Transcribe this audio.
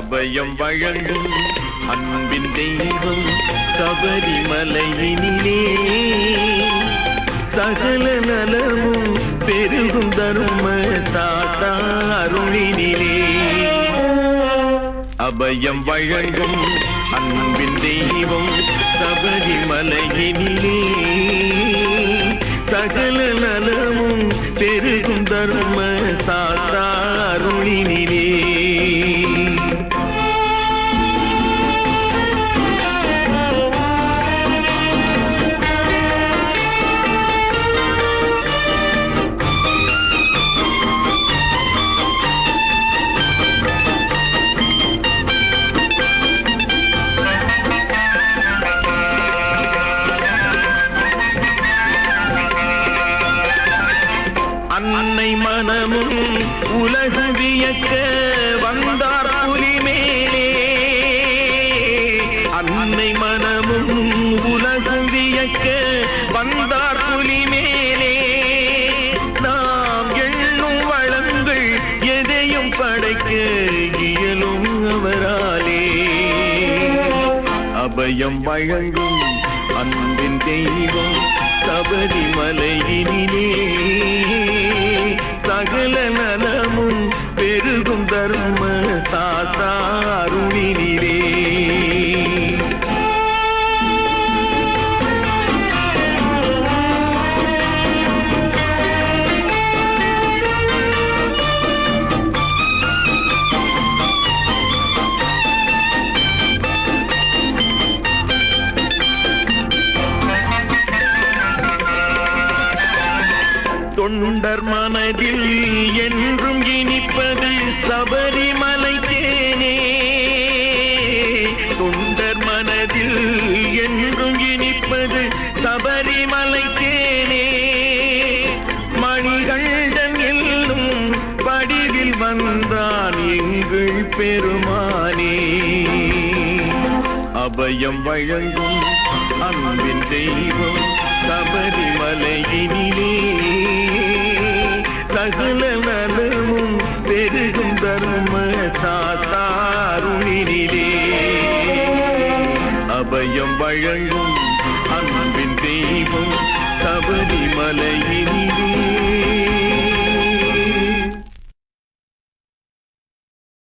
அபயம் வழங்கும் அன்பின் தெய்வம் சபரிமலையினிலே. சகல நலமும் பெருகும் தரும தாத்தா அருளினிலே. அபயம் வழங்கும் அன்பின் தெய்வம் சபரிமலையினிலே. சகல நலமும் பெருகும் தர்ம அன்னை மனமும் உலகு வியக்க வந்தார் புலி மேலே. அன்னை மனமும் உலகு வியக்க வந்தார் புலி மேலே. நாம் எண்ணும் வளங்கள் எதையும் படைக்க இயலும் அவராலே. அபயம் வழங்கும் அன்பின் தெய்வம் சபரிமலையினிலே. தொண்டர் மனதில் என்றும் இனிப்பது சபரிமலை தேனே. தொண்டர் மனதில் என்றும் இனிப்பது சபரிமலை தேனே. மணிகண்டன் எல்லும் வடிவில் வந்தான் எங்கள் பெருமானே. அபயம் வழங்கும் அன்பின் தெய்வம் சபரிமலையினிலே சகல நலமும் பெருகும் தர்ம சாத்தாருளினிலே அபயம் வழங்கும் அன்பின் தெய்வம் சபரிமலையினிலே.